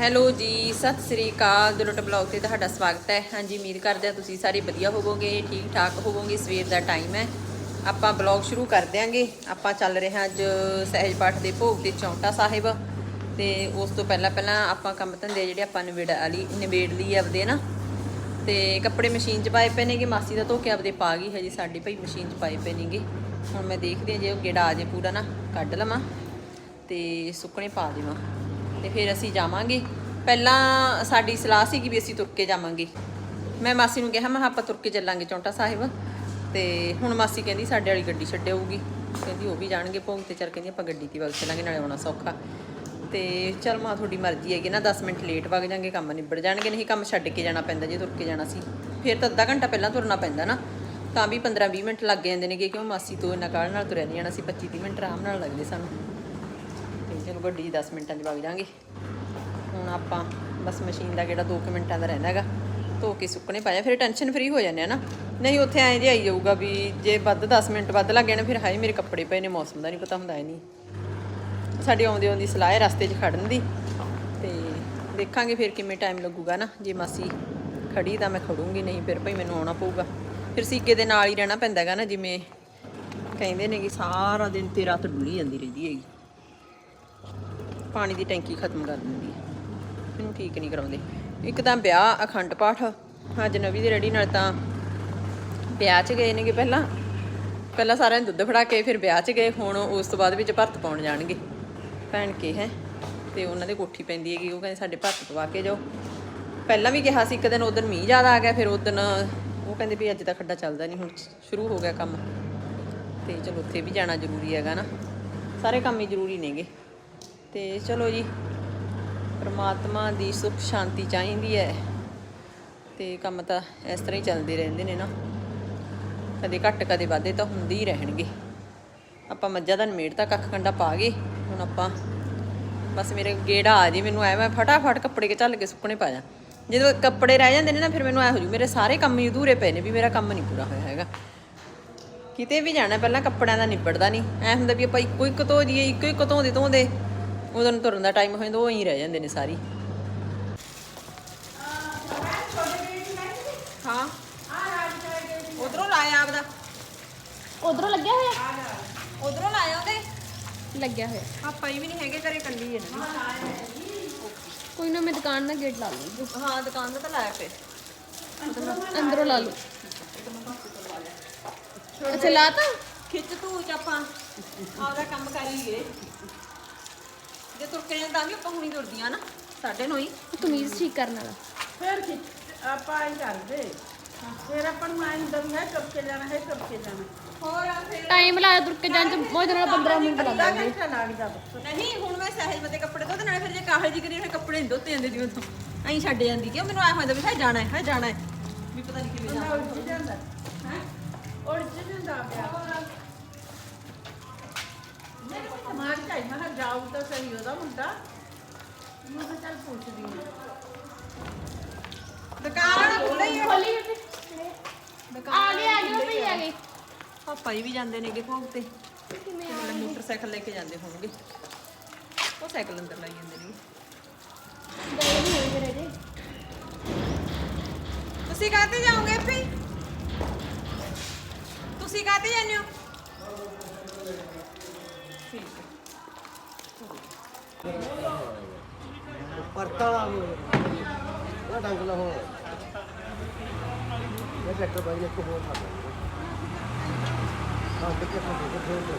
Hello ਜੀ, ਸਤਿ ਸ੍ਰੀ ਅਕਾਲ। Dulat blog ਤੇ ਤੁਹਾਡਾ ਸਵਾਗਤ ਹੈ। ਹਾਂਜੀ, ਉਮੀਦ ਕਰਦੇ ਹਾਂ ਤੁਸੀਂ ਸਾਰੇ ਵਧੀਆ ਹੋਵੋਗੇ ਠੀਕ ਠਾਕ ਹੋਵੋਗੇ, ਸਵੇਰ ਦਾ ਟਾਈਮ ਹੈ। ਆਪਾਂ ਬਲੌਗ ਸ਼ੁਰੂ ਕਰ ਦਿਆਂਗੇ। ਆਪਾਂ ਚੱਲ ਰਹੇ ਹਾਂ ਅੱਜ ਸਹਿਜ ਪਾਠ ਦੇ ਭੋਗ ਤੇ ਚੌਂਟਾ ਸਾਹਿਬ। ਤੇ ਉਸ ਤੋਂ ਪਹਿਲਾਂ ਪਹਿਲਾਂ ਆਪਾਂ ਕੰਮ ਧੰਦੇ ਜਿਹੜੇ ਆਪਾਂ ਨਿਬੇੜ ਵਾਲੀ ਨਿਬੇੜ ਲਈ ਆਪਦੇ ਨਾ। ਤੇ ਕੱਪੜੇ ਮਸ਼ੀਨ 'ਚ ਪਾਏ ਪਏ ਨੇਗੇ। ਮਾਸੀ ਦਾ ਧੋ ਕੇ ਆਪਦੇ ਪਾ ਗਈ ਹਜੇ, ਸਾਡੀ ਭਾਈ ਮਸ਼ੀਨ 'ਚ ਪਾਏ ਪਏ ਨੇਗੇ। ਹੁਣ ਮੈਂ ਦੇਖਦੀ ਹਾਂ ਜੇ ਉਹ ਗੇੜਾ ਆ ਜੇ ਪੂਰਾ ਨਾ, ਕੱਢ ਲਵਾਂ ਤੇ ਸੁੱਕਣੇ ਪਾ ਦੇਵਾਂ। ਤੇ ਫਿਰ ਅਸੀਂ ਜਾਵਾਂਗੇ। ਪਹਿਲਾਂ ਸਾਡੀ ਸਲਾਹ ਸੀ ਕਿ ਵੀ ਅਸੀਂ ਤੁਰ ਕੇ ਜਾਵਾਂਗੇ। ਮੈਂ ਮਾਸੀ ਨੂੰ ਕਿਹਾ, ਮੈਂ ਕਿਹਾ ਆਪਾਂ ਤੁਰ ਕੇ ਚੱਲਾਂਗੇ ਚੌਂਟਾ ਸਾਹਿਬ। ਤੇ ਹੁਣ ਮਾਸੀ ਕਹਿੰਦੀ ਸਾਡੇ ਵਾਲੀ ਗੱਡੀ ਛੱਡਿਆਊਗੀ। ਕਹਿੰਦੀ ਉਹ ਵੀ ਜਾਣਗੇ ਭੋਗ ਤੇ ਚੱਲ ਕਹਿੰਦੀ ਆਪਾਂ ਗੱਡੀ ਤੇ ਵਗ ਚੱਲਾਂਗੇ, ਨਾਲੇ ਆਉਣਾ ਸੌਖਾ। ਤੇ ਚਲ ਮਾਂ ਤੁਹਾਡੀ ਮਰਜ਼ੀ ਹੈਗੀ ਨਾ 10 ਮਿੰਟ ਲੇਟ ਵਗ ਜਾਾਂਗੇ ਕੰਮ ਨਿਬੜ ਜਾਣਗੇ, ਨਹੀਂ ਕੰਮ ਛੱਡ ਕੇ ਜਾਣਾ ਪੈਂਦਾ ਜੇ ਤੁਰ ਕੇ ਜਾਣਾ ਸੀ। ਫਿਰ ਤਾਂ ਅੱਧਾ ਘੰਟਾ ਪਹਿਲਾਂ ਤੁਰਨਾ ਪੈਂਦਾ ਨਾ। ਤਾਂ ਵੀ 15-20 ਮਿੰਟ ਲੱਗ ਜਾਂਦੇ ਨੇਗੇ, ਕਿਉਂ ਮਾਸੀ ਤੋਂ ਇੰਨਾ ਕਾਹਲ ਨਾਲ ਤੁਰਿਆ ਨਹੀਂ ਜਾਣਾ ਸੀ? 25-30 ਮਿੰਟ ਆਰਾਮ ਨਾਲ ਲੱਗਦੇ ਸਾਨੂੰ। ਚਲੋ ਗੱਡੀ 'ਚ 10 ਮਿੰਟਾਂ 'ਚ ਵਗ ਜਾਾਂਗੇ ਹੁਣ ਆਪਾਂ ਬਸ ਮਸ਼ੀਨ ਦਾ ਕਿਹੜਾ 2 ਮਿੰਟਾਂ ਦਾ ਰਹਿੰਦਾ ਹੈਗਾ, ਧੋ ਕੇ ਸੁੱਕਣੇ ਪਾਇਆ ਫਿਰ ਟੈਨਸ਼ਨ ਫਰੀ ਹੋ ਜਾਂਦੇ ਆ ਨਾ। ਨਹੀਂ, ਉੱਥੇ ਐਂ ਜੇ ਆਈ ਜਾਊਗਾ ਵੀ ਜੇ ਵੱਧ 10 ਮਿੰਟ ਵੱਧ ਲੱਗ ਜਾਣ, ਫਿਰ ਹਾਏ ਮੇਰੇ ਕੱਪੜੇ ਪਏ ਨੇ, ਮੌਸਮ ਦਾ ਨਹੀਂ ਪਤਾ ਹੁੰਦਾ ਇਹ ਨਹੀਂ ਸਾਡੀ ਆਉਂਦੀ ਆਉਂਦੀ ਸਲਾਹ ਹੈ ਰਸਤੇ 'ਚ ਖੜਨ ਦੀ। ਤੇ ਦੇਖਾਂਗੇ ਫਿਰ ਕਿਵੇਂ ਟਾਈਮ ਲੱਗੂਗਾ ਨਾ। ਜੇ ਮਾਸੀ ਖੜੀ ਤਾਂ ਮੈਂ ਖੜੂੰਗੀ, ਨਹੀਂ ਫਿਰ ਭਾਈ ਮੈਨੂੰ ਆਉਣਾ ਪਊਗਾ। ਫਿਰ ਸੀਕੇ ਦੇ ਨਾਲ ਹੀ ਰਹਿਣਾ ਪੈਂਦਾ ਹੈਗਾ ਨਾ, ਜਿਵੇਂ ਕਹਿੰਦੇ ਨੇ ਕਿ ਸਾਰਾ ਦਿਨ ਤੇ ਰਾਤ ਡੁੱਲੀ ਜਾਂਦੀ ਰਹਿੰਦੀ ਹੈਗੀ। ਪਾਣੀ ਦੀ ਟੈਂਕੀ ਖਤਮ ਕਰ ਦਿੰਦੀ ਹੈ। ਮੈਨੂੰ ਠੀਕ ਨਹੀਂ ਕਰਾਉਂਦੇ। ਇੱਕ ਤਾਂ ਵਿਆਹ, ਅਖੰਡ ਪਾਠ, ਅੱਜ ਨਵੀਂ ਦੀ ਰੈਡੀ ਨਾਲ ਤਾਂ ਵਿਆਹ 'ਚ ਗਏ ਨੇਗੇ ਪਹਿਲਾਂ। ਪਹਿਲਾਂ ਸਾਰਿਆਂ ਨੂੰ ਦੁੱਧ ਫੜਾ ਕੇ ਫਿਰ ਵਿਆਹ 'ਚ ਗਏ, ਹੁਣ ਉਸ ਤੋਂ ਬਾਅਦ ਵਿੱਚ ਭਰਤ ਪਾਉਣ ਜਾਣਗੇ। ਭੈਣ ਕੇ ਹੈ। ਤੇ ਉਹਨਾਂ ਦੇ ਕੋਠੀ ਪੈਂਦੀ ਹੈਗੀ, ਉਹ ਕਹਿੰਦੇ ਸਾਡੇ ਭਰਤ ਪਵਾ ਕੇ ਜਾਓ। ਪਹਿਲਾਂ ਵੀ ਕਿਹਾ ਸੀ, ਇੱਕ ਦਿਨ, ਉਦੋਂ ਮੀਂਹ ਜ਼ਿਆਦਾ ਆ ਗਿਆ, ਫਿਰ ਉਦੋਂ ਉਹ ਕਹਿੰਦੇ ਵੀ ਅੱਜ ਤਾਂ ਖੱਡਾ ਚੱਲਦਾ ਨਹੀਂ, ਹੁਣ ਸ਼ੁਰੂ ਹੋ ਗਿਆ ਕੰਮ। ਤੇ ਚਲੋ, ਉੱਥੇ ਵੀ ਜਾਣਾ ਜ਼ਰੂਰੀ ਹੈਗਾ ਨਾ। ਸਾਰੇ ਕੰਮ ਹੀ ਜ਼ਰੂਰੀ ਨੇਗੇ। ਤੇ ਚਲੋ ਜੀ, ਪਰਮਾਤਮਾ ਦੀ ਸੁਖ ਸ਼ਾਂਤੀ ਚਾਹੀਦੀ ਹੈ। ਤੇ ਕੰਮ ਤਾਂ ਇਸ ਤਰ੍ਹਾਂ ਹੀ ਚੱਲਦੇ ਰਹਿੰਦੇ ਨੇ ਨਾ। ਕਦੇ ਘੱਟ, ਕਦੇ ਵਾਧੇ ਤਾਂ ਹੁੰਦੇ ਹੀ ਰਹਿਣਗੇ। ਆਪਾਂ ਮੱਝਾਂ ਦਾ ਨਿਮੇੜ ਤਾਂ ਕੱਖ ਕੰਡਾ ਪਾ ਗਏ। ਹੁਣ ਆਪਾਂ ਬਸ ਮੇਰੇ ਗੇੜਾ ਆ ਜੀ ਮੈਨੂੰ ਐ, ਮੈਂ ਫਟਾਫਟ ਕੱਪੜੇ ਕੇ ਚੱਲ ਕੇ ਸੁੱਕਣੇ ਪਾ ਜਾ। ਜਦੋਂ ਕੱਪੜੇ ਰਹਿ ਜਾਂਦੇ ਨੇ ਨਾ, ਫਿਰ ਮੈਨੂੰ ਐ ਹੋ ਜੂ, ਮੇਰੇ ਸਾਰੇ ਕੰਮ ਹੀ ਅਧੂਰੇ ਪਏ ਨੇ ਵੀ ਮੇਰਾ ਕੰਮ ਨਹੀਂ ਪੂਰਾ ਹੋਇਆ ਹੈਗਾ। ਕਿਤੇ ਵੀ ਜਾਣਾ, ਪਹਿਲਾਂ ਕੱਪੜਿਆਂ ਦਾ ਨਿਬੜਦਾ ਨਹੀਂ। ਐ ਹੁੰਦਾ ਵੀ ਆਪਾਂ ਇੱਕੋ ਇੱਕ ਧੋ ਜੀਏ ਇੱਕੋ ਇੱਕ ਧੋਂਦੇ ਧੋਂਦੇ ਉਦੋਂ ਨੂੰ ਤੁਰਨ ਦਾ ਟਾਈਮ ਹੋ ਜਾਂਦਾ ਉਹ ਹੀ ਰਹਿ ਜਾਂਦੇ ਨੇ ਸਾਰੀ। ਹਾਂ। ਉਧਰੋਂ ਲਾਇਆ ਆਪਦਾ। ਉਧਰੋਂ ਲੱਗਿਆ ਹੋਇਆ? ਉਧਰੋਂ ਲਾਇਆ ਉਹਦੇ। ਲੱਗਿਆ ਹੋਇਆ। ਪਾਪਾ ਹੀ ਵੀ ਨਹੀਂ ਹੈਗੇ ਘਰੇ ਕੱਲੀ ਹੈ ਨਾ ਕੋਈ ਨਾ ਮੈਂ ਦੁਕਾਨ ਦਾ ਗੇਟ ਲਾ ਲੂੰਗੀ ਹਾਂ ਦੁਕਾਨ ਦਾ ਤਾਂ ਲਾਇਆ ਪਏ ਅੰਦਰੋਂ ਲਾ ਲੂ ਅੱਛਾ ਲਾਤਾ? ਖਿੱਚ ਤੂੰ ਚ ਆਪਾਂ ਆਪਦਾ ਕੰਮ ਕਰੀ ਜੇ ਤੁਰ ਕੇ ਜਾਂਦਾ ਵੀ ਆਪਾਂ ਹੁਣੀ ਤੁਰਦੀਆਂ ਨਾ ਸਾਡੇ ਨੂੰ ਹੀ। ਕਮੀਜ਼ ਠੀਕ ਕਰਨ ਵਾਲਾ। ਫਿਰ ਖਿੱਚ- ਆਪਾਂ ਹੀ ਕਰਦੇ। ਫਿਰ ਆਪਾਂ ਨੂੰ ਹੁੰਦਾ ਵੀ ਹੈ ਤੁਰ ਕੇ ਜਾਣਾ ਹੈ ਤੁਰ ਕੇ ਜਾਣਾ। ਹੋਰ ਆ ਫਿਰ। ਟਾਈਮ ਲਾ ਤੁਰ ਕੇ ਜਾਣ ਚ ਮੋਜ ਨਾਲ 15 ਮਿੰਟ ਅੱਧਾ ਲੱਗਣਗੇ ਘੰਟਾ ਲੱਗਦਾ ਬਸ ਨਹੀਂ ਹੁਣ ਮੈਂ ਸਹਿਜ ਮਤੇ ਕੱਪੜੇ ਧੋਤੇ ਨਾਲੇ ਫਿਰ ਜੇ ਕਾਹਲ ਜੀ ਕਰੀ ਫਿਰ ਕੱਪੜੇ ਨਹੀਂ ਧੋਤੇ ਜਾਂਦੇ ਜਿਵੇਂ ਤੋਂ। ਐਂ ਛੱਡ ਜਾਂਦੀ ਕਿ ਮੈਨੂੰ ਐ ਹੁੰਦਾ ਵੀ ਹੈ ਜਾਣਾ ਹੈ ਹੈ ਜਾਣਾ ਹੈ। ਵੀ ਪਤਾ ਨਹੀਂ ਕਿਵੇਂ ਜਾਣਾ। ਉਲਝ ਜਾਂਦਾ। ਹੈ? ਉਲਝ ਜਾਂਦਾ ਪਿਆ। ਸਮਾਨ ਚਾਹੀਦਾ ਮੈਂ ਕਿਹਾ ਜਾਊ ਤਾਂ ਸਹੀ ਉਹਦਾ ਮੁੰਡਾ। ਮੈਂ ਕਿਹਾ ਚੱਲ ਪੁੱਛਦੀ ਹਾਂ। ਦੁਕਾਨ ਖੁੱਲ੍ਹੀ ਹੀ ਹੈ ਖੋਲੀ ਆ ਗਏ ਆ ਗਏ ਭਈ ਆ ਗਏ। ਪਾਪਾ ਜੀ ਵੀ ਜਾਂਦੇ ਨੇਗੇ ਭੋਗ ਤੇ। ਤੇ ਮਤਲਬ ਮੋਟਰਸਾਈਕਲ ਲੈ ਕੇ ਜਾਂਦੇ ਹੋਣਗੇ। ਉਹ ਸਾਈਕਲ ਅੰਦਰ ਲਾਈ ਜਾਂਦੇ ਨੇ ਗਏ ਨਹੀਂ ਹੋਏ ਮੇਰੇ ਜੇ ਤੁਸੀਂ ਕਾਹਤੇ ਜਾਓਗੇ ਭਈ ਤੁਸੀਂ ਕਾਹਤੇ ਜਾਂਦੇ ਹੋ? ਠੀਕ ਹੈ ਪਰਤਾ ਲਾ ਉਹ ਉਹ ਡੰਗ ਲਾ ਹੋ ਇਹ ਟਰੈਕਟਰ ਬਾਈ ਨੇ ਇੱਕ ਹੋਰ ਖਾ ਲਿਆ ਹਾਂ ਕਿੱਥੇ ਖਾ ਲਿਆ ਫੇਰ ਦੇ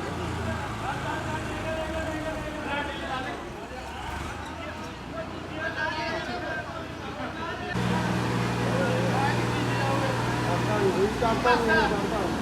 ਪਰਤਾ ਨਹੀਂ ਚਾਹਤਾ ਨਹੀਂ ਚਾਹਤਾ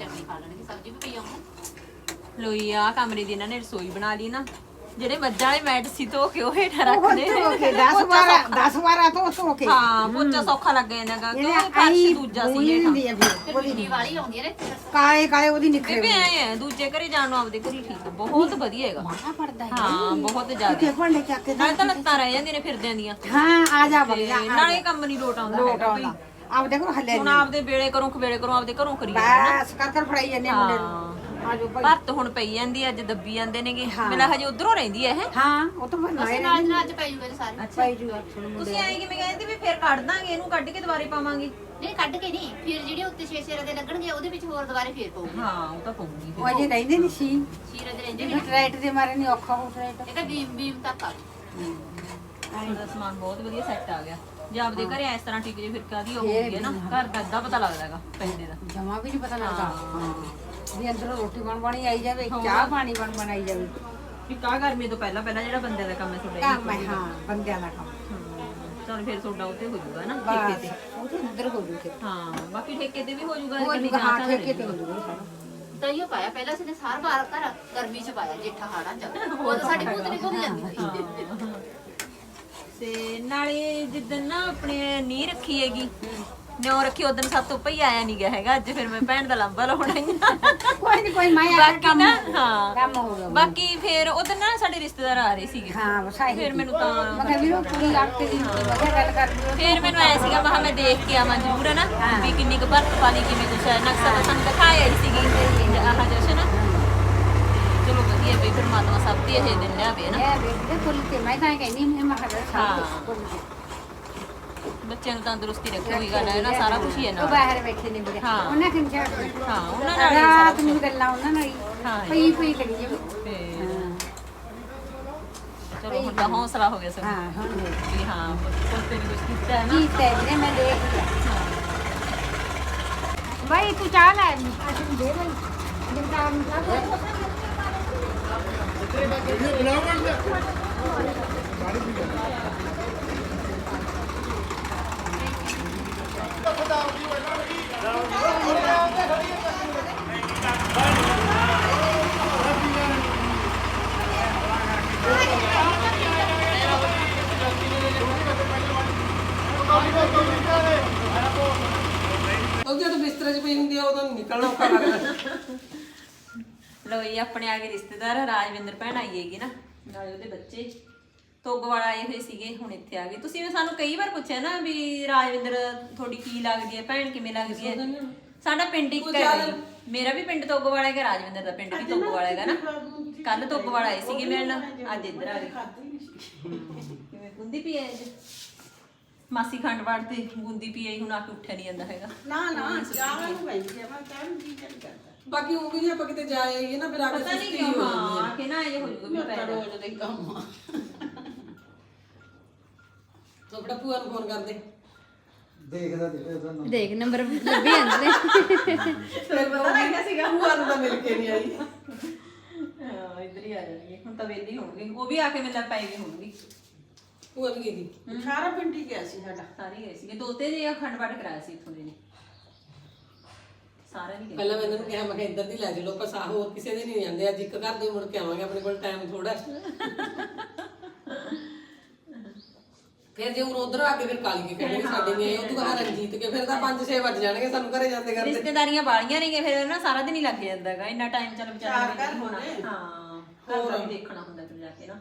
ਚਟਨੀ ਨਾਲ ਚਟਨੀ ਖਾ ਲੈਣਗੇ ਸਬਜ਼ੀ ਵੀ ਪਈ ਆਉਂ ਲੋਈ ਆ ਕਮਰੇ ਦੀ ਇਹਨਾਂ ਨੇ ਰਸੋਈ ਬਣਾ ਲਈ ਨਾ। ਜਿਹੜੇ ਮੱਝਾਂ ਵਾਲੇ ਮੈਟ ਸੀ ਧੋ ਕੇ ਉਹ ਹੇਠਾਂ ਰੱਖਦੇ 10 12 10 12 ਤੋਂ ਤੋਂ ਕੇ। ਹਾਂ ਪੋਚਾ ਸੌਖਾ ਲੱਗ ਜਾਂਦਾ ਗਾ ਇਹਨੇ ਕਿਉਂਕਿ ਫਰਸ਼ ਆਈ ਦੂਜਾ ਸੀ ਬੂਈ ਹੇਠਾਂ ਹੁੰਦੀ ਆ ਫਿਰ ਫਿਰ ਮਿੱਟੀ ਵਾਲੀ ਆਉਂਦੀ ਹੈ ਨਾ ਕਾਲੇ ਕਾਲੇ ਉਹਦੀ ਨਿਕਲੇ ਬੇਬੇ ਆਏ ਆ। ਦੂਜੇ ਘਰੇ ਜਾਣ ਨੂੰ ਆਪਦੇ ਘਰੇ ਠੀਕ ਬਹੁਤ ਵਧੀਆ ਹੈਗਾ। ਮਾਣਾ ਪੜਦਾ ਹੈ। ਹਾਂ ਬਹੁਤ ਕਿਤੇ ਜ਼ਿਆਦਾ। ਭਾਂਡੇ ਚੱਕ ਕੇ ਨਾਲੇ ਤਾਂ ਲੱਤਾਂ ਰਹਿ ਜਾਂਦੀਆਂ ਨੇ ਫਿਰਦਿਆਂ ਦੀਆਂ। ਹਾਂ ਆ ਜਾ ਤੇ ਬਗਿਆ ਨਾਲੇ ਕੰਮ ਨਹੀਂ ਲੋਟ ਆਉਂਦਾ ਲੋਟ ਹੈਗਾ ਕੋਈ। ਆਉਂਦਾ ਆਪ ਦੇਖੋ ਹੱਲੇ ਹੁਣ ਆਪਦੇ ਵੇਲੇ ਕਰੋ ਖਵੇਲੇ ਕਰੋ ਆਪਦੇ ਘਰੋਂ ਕਰੀ ਬਸ ਕਰ ਕਰ ਫੜਾਈ ਜਾਂਦੇ ਆ ਮੁੰਡੇ ਨੂੰ। ਆ ਜੋ ਭਾਈ। ਭਰਤ ਹੁਣ ਪਈ ਜਾਂਦੀ ਅੱਜ ਦੱਬੀ ਜਾਂਦੇ ਨੇਗੇ। ਮੇਰਾ ਹਜੇ ਉਧਰੋਂ ਰਹਿੰਦੀ ਐ ਇਹ। ਹਾਂ ਉਹ ਤਾਂ ਫਿਰ ਅਸੀਂ ਨਾਲ ਨਾਲ ਅੱਜ ਪੈ ਜੂਗੇ ਸਾਰੇ। ਪਾਈ ਜੂ ਸੁਣ ਮੁੰਡੇ ਤੁਸੀਂ ਐਂ ਕਿਵੇਂ ਕਹਿੰਦੇ ਵੀ ਫਿਰ ਕੱਢ ਦਾਂਗੇ ਇਹਨੂੰ ਕੱਢ ਕੇ ਦੁਬਾਰੇ ਪਾਵਾਂਗੇ? ਨਹੀਂ ਕੱਢ ਕੇ ਨਹੀਂ। ਫਿਰ ਜਿਹੜੇ ਉੱਤੇ ਛੇ ਛੇ ਦੇ ਲੱਗਣਗੇ ਉਹਦੇ ਵਿੱਚ ਹੋਰ ਦੁਬਾਰੇ ਫੇਰ ਪਊਗੀ। ਹਾਂ ਉਹ ਤਾਂ ਪਊਗੀ ਉਹ ਅਜੇ ਰਹਿੰਦੇ ਨਹੀਂ ਸੀ। ਛੀਰੇ ਦੇ ਰਹਿੰਦੇ ਨੇ ਟਰੈਟ ਦੇ ਮਾਰੇ ਨਹੀਂ ਔਖਾ ਹੋ ਟਰੈਟ। ਇਹ ਤਾਂ ਬੀਮ ਬੀਮ ਤੱਕ ਆ। ਫਿਰ ਦਾ ਸਮਾਨ ਬਹੁਤ ਵਧੀਆ ਸੈੱਟ ਆ ਗਿਆ। ਜੇ ਆਪਦੇ ਘਰੇ ਇਸ ਤਰ੍ਹਾਂ ਟਿਕ ਜੇ ਫਿਰ ਕਾਦੀ ਉਹ ਹੋਊਗੀ ਨਾ? ਘਰ ਦਾ ਅੱਧਾ ਪਤਾ ਲੱਗਦਾ ਹੈਗਾ ਪੈਸੇ ਦਾ। ਜਮਾ ਵੀ ਨਹੀਂ ਪਤਾ ਲੱਗਦਾ। ਹਾਂ। ਵੀ ਅੰਦਰੋਂ ਰੋਟੀ ਬਣ ਬਣੀ ਆਈ ਜਾਵੇ ਚਾਹ ਪਾਣੀ ਬਣ ਬਣ ਆਈ ਜਾਵੇ। ਵੀ ਕਾ ਗਰਮੀ ਤੋਂ ਪਹਿਲਾਂ ਪਹਿਲਾਂ ਜਿਹੜਾ ਬੰਦੇ ਦਾ ਕੰਮ ਹੈ ਤੁਹਾਡਾ ਕੰਮ ਹੈ ਹਾਂ ਬੰਦਿਆਂ ਦਾ ਕੰਮ। ਚਲ ਫਿਰ ਤੁਹਾਡਾ ਉੱਤੇ ਹੋ ਜਾਊਗਾ ਨਾ ਬਸ ਠੇਕੇ ਤੇ। ਉਹ ਤਾਂ ਅੰਦਰ ਹੋ ਜੂ ਫਿਰ ਹਾਂ ਬਾਕੀ ਠੇਕੇ ਤੇ ਵੀ ਹੋ ਜਾਊਗਾ ਠੇਕੇ ਤੇ ਸਾਰਾ। ਤਈਓ ਪਾਇਆ ਪਹਿਲਾਂ ਅਸੀਂ ਨੇ ਸਾਰ ਬਾਰ ਘਰ ਗਰਮੀ ਚ ਪਾਇਆ ਜੇਠਾ ਹਾੜਾ ਚ। ਉਹ ਤਾਂ ਸਾਡੀ ਭੂਤ ਨਹੀਂ ਘੁੰਮ ਜਾਂਦੀ ਸੀ। ਤੇ ਨਾਲੇ ਜਿੱਦਣ ਨਾ ਆਪਣੇ ਨੀ ਰੱਖੀ ਹੈਗੀ ਨਿਉ ਰੱਖੀ ਉਦੋਂ ਸਭ ਤੋਂ ਪਈ ਆਇਆ ਨਹੀਂ ਗਿਆ ਹੈਗਾ ਅੱਜ ਫਿਰ ਮੈਂ ਭੈਣ ਦਾ ਲੰਬਾ ਲਾਉਣਾ ਹੀ ਆ। ਕੋਈ ਨਹੀਂ ਕੋਈ ਮੈਂ ਆ ਬਾਕੀ ਨਾ ਹਾਂ। ਕੰਮ ਹੋ ਗਿਆ। ਬਾਕੀ ਫਿਰ ਉਦੋਂ ਨਾ ਸਾਡੇ ਰਿਸ਼ਤੇਦਾਰ ਆ ਰਹੇ ਸੀਗੇ। ਹਾਂ ਬਸ ਆਹੀ ਫਿਰ ਮੈਨੂੰ ਤਾਂ ਮੈਂ ਕਿਹਾ ਵੀਰੋ ਪੂਰੀ ਆਟੇ ਦੀ ਵਧੀਆ ਗੱਲ ਕਰਦੀ ਹੋ। ਫਿਰ ਮੈਨੂੰ ਐ ਸੀਗਾ ਮੈਂ ਕਿਹਾ ਮੈਂ ਦੇਖ ਕੇ ਆਵਾਂ ਜ਼ਰੂਰ ਹੈ ਨਾ? ਵੀ ਕਿੰਨੀ ਕੁ ਬਰਫ਼ ਵਾਲੀ ਕਿਵੇਂ ਕੁਛ ਹੈ। ਨਕਸ਼ਾ ਤਾਂ ਸਾਨੂੰ ਦਿਖਾਇਆ ਹੀ ਸੀਗੀ ਆਹ ਜਸ਼ਨ ਚਲੋ ਵਧੀਆ ਵੀ ਫਿਰ ਮਾਤਮਾ ਸਭ ਦੀ ਇਹ ਦਿਨ ਲਿਆਵੇ ਨਾ ਇਹ ਤੇ ਮੈਂ ਤਾਂ ਕਹਿੰਦੀ ਮੈਂ ਮੈਂ ਕਿਹਾ ਹਾਂ। ਬੱਚਿਆਂ ਨੂੰ ਤੰਦਰੁਸਤੀ ਰੱਖੋ ਹੀ ਗੱਲ ਹੈ ਨਾ ਸਾਰਾ ਕੁਝ ਹੀ ਹੈ ਉਹ ਨਾ ਬਾਹਰ ਬੈਠੇ ਨੇ ਮੇਰੇ ਹਾਂ। ਉਹਨਾਂ ਕਿੰਨ ਛੱਡ ਹਾਂ ਉਹਨਾਂ ਨਾਲ ਹੀ ਸਾਰਾ ਰਾਤ ਨੂੰ ਗੱਲਾਂ ਉਹਨਾਂ ਨਾਲ ਹੀ। ਹਾਂ। ਪਈ ਪਈ ਕਰੀ ਜਾਵੇ ਤੇ ਹਾਂ। ਚਲੋ ਹੁਣ ਤਾਂ ਹੌਸਲਾ ਹੋ ਗਿਆ ਸਭ ਹਾਂ ਹੁਣ ਦੇਖ। ਵੀ ਹਾਂ ਪੁੱਤੇ ਨੇ ਕੁਝ ਕੀਤਾ ਹੈ ਨਾ। ਕੀ ਤੇ ਵੀਰੇ ਮੈਂ ਦੇਖ ਲਿਆ। ਭਾਈ ਤੂੰ ਚਾਹ ਲੈ ਲਈ ਅਸੀਂ ਦੇ ਦੇ ਜਿੰਦਾ ਉਹ ਜਦੋਂ ਬਿਸਤਰੇ 'ਚ ਪਈ ਹੁੰਦੀ ਆ, ਉਦੋਂ ਨਿਕਲਣਾ ਔਖਾ ਲੱਗਦਾ। ਲੋ ਇਹ ਆਪਣੇ ਆ ਗਏ ਰਿਸ਼ਤੇਦਾਰ, ਰਾਜਵਿੰਦਰ ਭੈਣ ਆਈ ਹੈਗੀ ਨਾ। ਨਾਲੇ ਉਹਦੇ ਬੱਚੇ ਤੋਗਵਾਲ ਆਏ ਹੋਏ ਸੀਗੇ ਹੁਣ ਇੱਥੇ ਆ ਗਏ। ਤੁਸੀਂ ਸਾਨੂੰ ਕਈ ਵਾਰ ਪੁੱਛਿਆ ਨਾ ਵੀ ਰਾਜਵਿੰਦਰ ਤੁਹਾਡੀ ਕੀ ਲੱਗਦੀ ਹੈ? ਭੈਣ ਕਿਵੇਂ ਲੱਗਦੀ ਹੈ? ਸਾਡਾ ਪਿੰਡ ਇੱਕ ਹੈ। ਮੇਰਾ ਵੀ ਪਿੰਡ ਤੋਗਵਾਲ ਹੈਗਾ ਰਾਜਵਿੰਦਰ ਦਾ ਪਿੰਡ ਵੀ ਤੋਗਵਾਲ ਹੈਗਾ ਨਾ। ਕੱਲ ਤੋਗਵਾਲ ਆਏ ਸੀਗੇ ਮਿਲਣ ਅੱਜ ਇੱਧਰ ਆ ਗਏ। ਕਿਵੇਂ ਗੁੰਦੀ ਪੀ ਆਏ ਜੀ ਮਾਸੀ ਖੰਡ ਵਾੜ ਤੇ ਗੁੰਦੀ ਪੀ ਆਈ ਹੁਣ ਆ ਕੇ ਉੱਠਿਆ ਨਹੀਂ ਜਾਂਦਾ ਹੈਗਾ। ਨਾ ਨਾ ਚਾਹ ਨੂੰ ਬੈਠੀ ਆ ਮੈਂ ਨੂੰ ਜੀ ਕਰਦਾ? ਬਾਕੀ ਉਹ ਵੀ ਆਪਾਂ ਕਿਤੇ ਜਾ ਆਈਏ ਨਾ ਫਿਰ ਆ ਕੇ ਪਤਾ ਨਹੀਂ ਕਿਉਂ ਹਾਂ ਆ ਕੇ ਨਾ ਇਹ ਹੋ ਜਾਊਗਾ ਵੀ ਮੈਂ ਰੋਜ਼ ਦੇ ਕੰਮ ਆ। ਤੋ ਬੜਾ ਭੂਆ ਨੂੰ ਫੋਨ ਕਰਦੇ ਦੇਖਦਾ ਦੇਖਦਾ ਤੁਹਾਨੂੰ। ਦੇਖ ਨੰਬਰ ਲੱਭੀ ਜਾਂਦੇ ਨੇ। ਫਿਰ ਪਤਾ ਲੱਗਿਆ ਸੀਗਾ। ਭੂਆ ਨੂੰ ਤਾਂ ਮਿਲ ਕੇ ਨਹੀਂ ਆਈ। ਹਾਂ ਇੱਧਰ ਹੀ ਆ ਜਾਣਗੇ ਹੁਣ ਤਾਂ ਵੇਲੀ ਹੋਣਗੇ ਉਹ ਵੀ ਆ ਕੇ ਮਿਲਣ ਪਾਏਗੀ ਹੋਣਗੀ ਭੂਆ ਵੀ ਗਈ ਸਾਰਾ ਪਿੰਡ ਹੀ ਗਿਆ ਸੀ ਸਾਡਾ। ਸਾਰੇ ਗਏ ਸੀਗੇ। ਦੋ ਤੇ ਜੇ ਅਖੰਡ ਪਾਠ ਕਰਾਇਆ ਸੀ ਇੱਥੋਂ ਦੇ ਨੇ। ਸਾਰਿਆਂ ਦੀ ਪਹਿਲਾਂ ਮੈਂ ਇਹਨਾਂ ਨੂੰ ਕਿਹਾ ਮੈਂ ਕਿਹਾ ਇੱਧਰ ਦੀ ਲੈ ਚਲੋ ਆਪਾਂ ਸਾ ਹੋਰ ਕਿਸੇ ਦੇ ਨਹੀਂ ਜਾਂਦੇ ਅੱਜ ਇੱਕ ਘਰ ਦੇ ਮੁੜ ਕੇ ਆਵਾਂਗੇ ਆਪਣੇ ਕੋਲ ਟਾਈਮ ਥੋੜਾ ਫਿਰ ਜੇ ਹੁਣ ਉਧਰ ਆ ਕੇ ਫਿਰ ਕਾਲੀ ਕੇ ਕਹਿਣਗੇ ਸਾਡੇ ਨਹੀਂ ਆਏ ਉਦੋਂ ਬਾਅਦ ਰਣਜੀਤ ਕੇ ਫਿਰ ਤਾਂ 5-6 ਵੱਜ ਜਾਣਗੇ ਸਾਨੂੰ ਘਰੇ ਜਾਂਦੇ ਕਰਦੇ। ਰਿਸ਼ਤੇਦਾਰੀਆਂ ਵਾਲੀਆਂ ਨੇਗੇ ਫਿਰ ਨਾ ਸਾਰਾ ਦਿਨ ਹੀ ਲੱਗ ਜਾਂਦਾਗਾ ਇੰਨਾ ਟਾਈਮ ਚੱਲ ਵਿਚਾਰਾ ਚਾਰ ਘਰ ਹੋਣਾ। ਹਾਂ ਘਰ ਦਾ ਵੀ ਦੇਖਣਾ ਹੁੰਦਾ ਫਿਰ ਜਾ ਕੇ ਨਾ।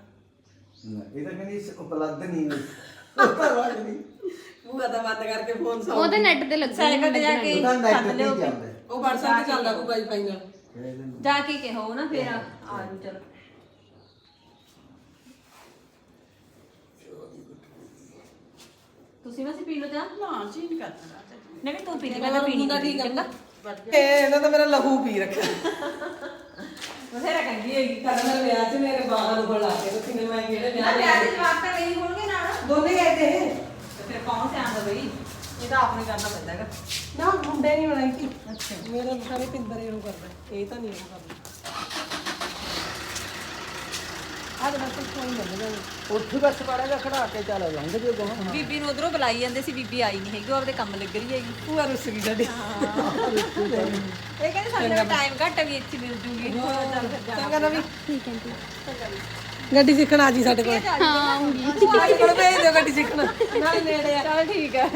ਇਹ ਤਾਂ ਕਹਿੰਦੀ ਇਸ ਉਪਲਬਧ ਨਹੀਂ ਉਹ ਤਾਂ ਵਾਜ ਨਹੀਂ ਮੂੰਹ ਤਾਂ ਬੰਦ ਕਰਕੇ ਫੋਨ ਸੌ ਉਹ ਤਾਂ ਨੈਟ ਤੇ ਲੱਗਾ ਸਾਈਕਲ ਤੇ ਜਾ ਕੇ ਉਹਦਾ ਨੈਟ ਤੇ ਹੀ। ਚੱਲਦਾ ਉਹ WhatsApp ਤੇ ਚੱਲਦਾ ਕੋਈ ਵਾਈਫਾਈ ਨਾਲ। ਜਾ ਕੇ ਕਹੋ ਨਾ ਫਿਰ ਆ ਜਾਓ ਚਲੋ। ਤੁਸੀਂ ਵੈਸੇ ਪੀ ਲਓ ਚਾਹ? ਨਾ ਨਹੀਂ ਕਰਦਾ ਨਹੀਂ ਨਹੀਂ ਤੂੰ ਪੀ ਲੈ ਮੈਂ ਤਾਂ ਪੀਣੀ ਮੁੰਡਾ ਠੀਕ ਨਹੀਂ ਆ ਚੰਗਾ ਇਹ ਇਹਨਾਂ ਤਾਂ ਮੇਰਾ ਲਹੂ ਪੀ ਰੱਖਿਆ। ਬਥੇਰਾ ਕਹਿੰਦੀ ਹੈਗੀ। ਕੱਲ ਮੈਂ ਵਿਆਹ 'ਚ ਮੇਰੇ ਬਾਹਾਂ ਨੂੰ ਬੁਲਾ ਕੇ ਤੇ ਕਿੰਨੇ ਮੈਂ ਕਿਹੜੇ ਵਿਆਹ ਦੇ ਜਵਾਬ ਤਾਂ ਗਈ ਹੋਣਗੇ ਨਾਲ। ਦੋਨੇ ਗਏ ਤੇ ਤੇ ਫਿਰ ਕੌਣ ਸਿਆਣਦਾ ਬਈ? ਇਹ ਤਾਂ ਆਪਨੇ ਕਰਨਾ ਪੈਂਦਾ ਹੈਗਾ। ਨਾ ਮੁੰਡੇ ਨਹੀਂ ਬਣਾਈ ਸੀ। ਅੱਛਾ। ਮੇਰੇ ਸਾਰੇ ਪਿੰਦਰ ਇਹਨੂੰ ਕਰਦਾ। ਇਹ ਤਾਂ ਨਹੀਂ ਇਹਨੂੰ ਕਰਦਾ। ਆਹ ਤਾਂ ਬਸ ਕੋਈ ਨਹੀਂ ਲੱਗਦਾ ਉੱਥੇ ਬਸ ਪੜੇਗਾ ਖੜਾ ਕੇ ਚੱਲ ਜਾਉਂਗੇ ਜੇ ਗੋਹ ਬੀਬੀ ਨੂੰ ਉਧਰੋਂ ਬੁਲਾਈ ਜਾਂਦੇ ਸੀ ਬੀਬੀ ਆਈ ਨਹੀਂ ਹੈਗੀ ਉਹ ਆਪਦੇ ਕੰਮ ਲੱਗ ਰਹੀ ਹੈਗੀ। ਭੂਆ ਰੁੱਸ ਗਈ ਸਾਡੀ। ਇਹ ਕਹਿੰਦੇ ਸਾਡੇ ਟਾਈਮ ਘੱਟ ਵੀ ਇੱਥੇ ਮਿਲ ਜੂਗੀ ਚੱਲ ਫਿਰ ਜਾ। ਚੰਗਾ ਨਾ ਵੀ ਠੀਕ ਹੈ ਠੀਕ ਗੱਡੀ ਸਿੱਖਣ ਆ ਜੀ ਸਾਡੇ ਕੋਲ। ਹਾਂ ਆਉਂਗੀ ਸਾਡੇ ਕੋਲ ਭੇਜ ਦਿਓ ਗੱਡੀ ਸਿੱਖਣ। ਨਾਲ ਨੇੜੇ ਆ। ਚੱਲ ਠੀਕ ਹੈ।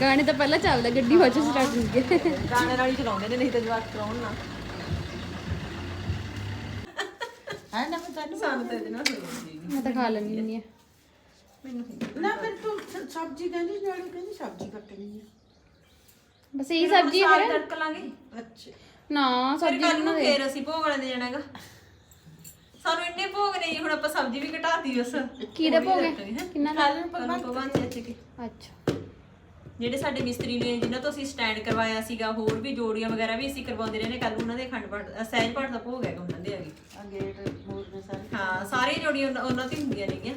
ਗਾਣੇ ਤਾਂ ਪਹਿਲਾਂ ਚੱਲਦਾ ਗੱਡੀ ਬਾਅਦ ਚ ਸਟਾਰਟ ਹੁੰਦੀ ਹੈ। ਗਾਣੇ ਨਾਲ ਹੀ ਚਲਾਉਂਦੇ ਨੇ ਨਹੀਂ ਤਾਂ ਜਵਾਕ ਚਲਾਉਣ ਨਾ। ਹੈ ਨਾ ਮੈਂ ਤੈਨੂੰ ਸਾਨੂੰ ਤਾਂ ਇਹਦੇ ਨਾਲ ਹੋਈ ਮੈਂ ਤਾਂ ਖਾ ਲੈਣੀ ਹੁੰਦੀ ਆ ਨਾ ਫਿਰ ਤੂੰ ਸ- ਸਬਜ਼ੀ ਕਹਿੰਦੀ ਨਾਲੇ ਕਹਿੰਦੀ ਸਬਜ਼ੀ ਕੱਟਣੀ ਹੈ ਬਸ ਇਹੀ ਸਬਜ਼ੀ ਹੈ ਫਿਰ। ਤੜਕ ਲਾਂਗੇ। ਅੱਛਾ। ਨਾ ਫਿਰ ਸਬਜ਼ੀ ਕੱਲ ਨੂੰ ਫੇਰ ਅਸੀਂ ਭੋਗ ਵਾਲੇ ਦੇ ਜਾਣਾ ਹੈਗਾ। ਸਾਨੂੰ ਇੰਨੇ ਭੋਗ ਨਹੀਂ ਹੁਣ ਆਪਾਂ ਸਬਜ਼ੀ ਵੀ ਘਟਾਤੀ ਬਸ। ਕਿਹਦੇ ਭੋਗ ਹੈ? ਹੈਂ? ਕਿੰਨਾ ਕੱਲ ਨੂੰ ਭਗਵਾਨ ਚਾਚੇ ਕੇ। ਅੱਛਾ। ਜਿਹੜੇ ਸਾਡੇ ਮਿਸਤਰੀ ਨੇ ਜਿਨ੍ਹਾਂ ਤੋਂ ਅਸੀਂ ਸਟੈਂਡ ਕਰਵਾਇਆ ਸੀਗਾ ਹੋਰ ਵੀ ਜੋੜੀਆਂ ਵਗੈਰਾ ਵੀ ਅਸੀਂ ਕਰਵਾਉਂਦੇ ਰਹੇ ਨੇ ਕੱਲ ਉਹਨਾਂ ਦੇ ਅਖੰਡ ਪਾਠ ਅ, ਸਹਿਜ ਪਾਠ ਦਾ ਭੋਗ ਹੈਗਾ ਉਹਨਾਂ ਦੇ ਆ ਗੇਟ ਮੋਰ ਨੇ ਸਾਰੇ। ਹਾਂ ਸਾਰੀ ਜੋੜੀਆਂ ਉਹਨਾਂ- ਉਹਨਾਂ ਤੇ ਹੁੰਦੀਆਂ ਨੇਗੀਆਂ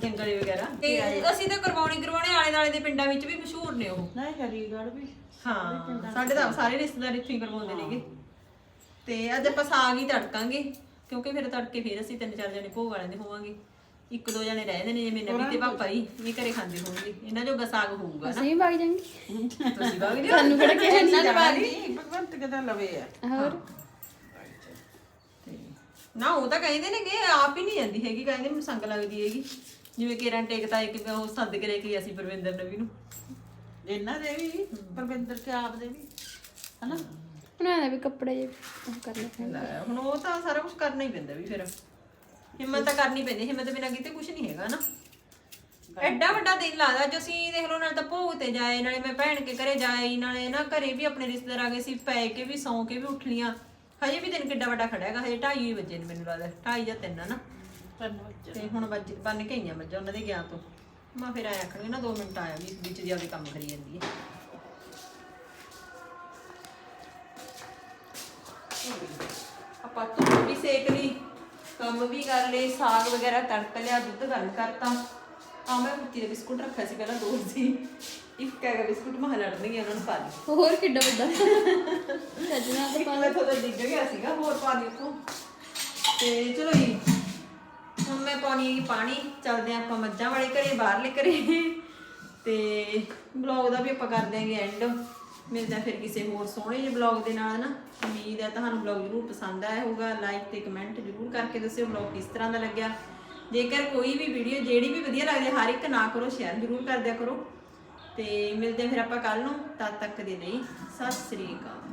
ਜੰਗਲੇ ਵਗੈਰਾ। ਤੇ ਅਸੀਂ ਤਾਂ ਕਰਵਾਉਣੀ ਕਰਵਾਉਣੇ ਆਲੇ ਦਾਲੇ ਦੇ ਪਿੰਡਾਂ ਵਿੱਚ ਵੀ ਮਸ਼ਹੂਰ ਨੇ ਉਹ। ਨਾ ਹਰੀਗੜ ਵੀ। ਹਾਂ ਸਾਡੇ ਤਾਂ ਸਾਰੇ ਰਿਸ਼ਤੇਦਾਰ ਇੱਥੇ ਹੀ ਕਰਵਾਉਂਦੇ ਨੇਗੇ। ਤੇ ਅੱਜ ਆਪਾਂ ਸਾਗ ਹੀ ਤੜਕਾਂਗੇ ਕਿਉਂਕਿ ਫਿਰ ਤੜਕੇ ਫਿਰ ਅਸੀਂ ਤਿੰਨ ਚਾਰ ਜਣੇ ਭੋਗ ਵਾਲਿਆਂ ਦੇ ਹੋਵਾਂਗੇ। ਇੱਕ ਦੋ ਜਣੇ ਰਹਿੰਦੇ ਨੇ ਜਿਵੇਂ ਨਵੀ ਤੇ ਪਾਪਾ ਹੀ ਇਹ ਘਰੇ ਖਾਂਦੇ ਹੋਣਗੇ। ਇਹਨਾਂ ਜੋਗਾ ਸਾਗ ਹੋਊਗਾ ਨਾ। ਅਸੀਂ ਵੀ ਵਗ ਜਾਾਂਗੇ ਤੁਸੀਂ ਬਾਗ ਜੀ ਤੁਹਾਨੂੰ ਕਿਹੜਾ ਦੇ ਬਾਦੀ ਭਗਵੰਤ ਕਿਦਾ ਲਵੇ ਆ। ਹੋਰ? ਨਾ ਉਹ ਤਾਂ ਕਹਿੰਦੇ ਨੇ ਕਿ ਆਪ ਹੀ ਨਹੀਂ ਜਾਂਦੀ ਹੈਗੀ ਕਹਿੰਦੇ ਮੈਨੂੰ ਸੰਗ ਲੱਗਦੀ ਹੈਗੀ। ਜਿਵੇਂ ਕਿਰਨ ਟੇਕਤਾ ਇੱਕ ਉਹ ਸੱਦ ਕੇ ਲੈ ਕੇ ਅਸੀਂ ਪਰਵਿੰਦਰ ਨਵੀ ਨੂੰ। ਇਹਨਾਂ ਦੇ ਵੀ ਪਰਵਿੰਦਰ ਕੇ ਆਪ ਦੇ ਵੀ ਹਨਾ? ਉਹਨਾਂ ਦਾ ਵੀ ਕੱਪੜੇ ਜੇ ਉਹ ਕਰਨੇ ਲੈ, ਹੁਣ ਉਹ ਤਾਂ ਸਾਰਾ ਕੁਝ ਕਰਨਾ ਹੀ ਪੈਂਦਾ ਵੀ ਫਿਰ। ਹਿੰਮਤ ਤਾਂ ਕਰਨੀ ਪੈਂਦੀ ਹਿੰਮਤ ਬਿਨਾਂ ਕਿਤੇ ਕੁਝ ਨਹੀਂ ਹੈਗਾ ਨਾ। ਐਡਾ ਵੱਡਾ ਦਿਨ ਲੱਗਦਾ ਜੋ ਅਸੀਂ ਦੇਖ ਲਓ ਨਾਲ ਤਾਂ ਭੋਗ ਤੇ ਜਾਏ ਨਾਲੇ ਮੈਂ ਭੈਣ ਕੇ ਘਰੇ ਜਾਏ ਨਾਲੇ ਨਾ ਘਰੇ ਵੀ ਆਪਣੇ ਰਿਸ਼ਤੇਦਾਰ ਆ ਗਏ ਸੀ ਪੈ ਕੇ ਵੀ ਸੌਂ ਕੇ ਵੀ ਉੱਠ ਲੀਆਂ। ਹਜੇ ਵੀ ਦਿਨ ਕਿੱਡਾ ਵੱਡਾ ਖੜਿਆ ਹੈਗਾ ਹਜੇ 2:30 ਵਜੇ ਨੇ ਮੈਨੂੰ ਲੱਗਦਾ 2:30 ਜਾਂ 3 ਨਾ ਤੈਨੂੰ ਤੇ ਹੁਣ ਵੱਜ ਬੰਨ ਕੇ ਆਈਆਂ ਮੱਝਾਂ ਉਹਨਾਂ ਦੇ ਗਿਆ ਤੋਂ। ਮੈਂ ਫਿਰ ਆਇਆ ਆਖਣਗੇ ਨਾ 2 ਮਿੰਟ ਆਇਆ ਵੀ ਵਿੱਚ ਦੀ ਆਪਦੇ ਕੰਮ ਕਰੀ ਜਾਂਦੀ ਹੈ ਆਪਾਂ ਧੁੱਪ ਵੀ ਸੇਕ ਲਈ ਕੰਮ ਵੀ ਕਰ ਲਏ ਸਾਗ ਵਗੈਰਾ ਤੜਕ ਲਿਆ ਦੁੱਧ ਗਰਮ ਕਰਤਾ। ਆ ਮੈਂ ਕੁੱਤੀ ਦੇ ਬਿਸਕੁਟ ਰੱਖਿਆ ਸੀ ਪਹਿਲਾਂ ਦੋ ਸੀ। ਇੱਕ ਹੈਗਾ ਬਿਸਕੁਟ ਮਹ ਲੜਨਗੇ ਉਹਨਾਂ ਨੂੰ ਪਾ ਲਈ। ਹੋਰ ਕਿੱਡਾ ਵੱਡਾ? ਸੱਜਣਾ ਤਾਂ ਇੱਕ ਤਾਂ ਡਿੱਗ ਗਿਆ ਸੀਗਾ ਹੋਰ ਪਾ ਲਈ ਉੱਥੋਂ। ਤੇ ਚਲੋ ਜੀ ਮੈਂ ਪਾਣੀ ਹੈਗੀ ਪਾਣੀ, ਚੱਲਦੇ ਹਾਂ ਆਪਾਂ ਮੱਝਾਂ ਵਾਲੇ ਘਰੇ, ਬਾਹਰਲੇ ਘਰੇ। ਤੇ ਬਲੌਗ ਦਾ ਵੀ ਆਪਾਂ ਕਰ ਦਿਆਂਗੇ ਐਂਡ ਮਿਲਦੇ ਹਾਂ ਫਿਰ ਕਿਸੇ ਹੋਰ ਸੋਹਣੇ ਜਿਹੇ ਬਲੌਗ ਦੇ ਨਾਲ ਨਾ। ਉਮੀਦ ਹੈ ਤੁਹਾਨੂੰ ਬਲੌਗ ਜ਼ਰੂਰ ਪਸੰਦ ਆਇਆ ਹੋਊਗਾ। ਲਾਈਕ ਤੇ ਕਮੈਂਟ ਜ਼ਰੂਰ ਕਰਕੇ ਦੱਸਿਓ ਬਲੌਗ ਕਿਸ ਤਰ੍ਹਾਂ ਦਾ ਲੱਗਿਆ। ਜੇਕਰ ਕੋਈ ਵੀ ਵੀਡੀਓ ਜਿਹੜੀ ਵੀ ਵਧੀਆ ਲੱਗਦੀ ਹਰ ਇੱਕ ਨਾ ਕਰੋ ਸ਼ੇਅਰ ਜ਼ਰੂਰ ਕਰ ਦਿਆ ਕਰੋ। ਤੇ ਮਿਲਦੇ ਹਾਂ ਫਿਰ ਆਪਾਂ ਕੱਲ ਨੂੰ। ਤਦ ਤੱਕ ਦੇ ਲਈ ਸਤਿ ਸ੍ਰੀ ਅਕਾਲ।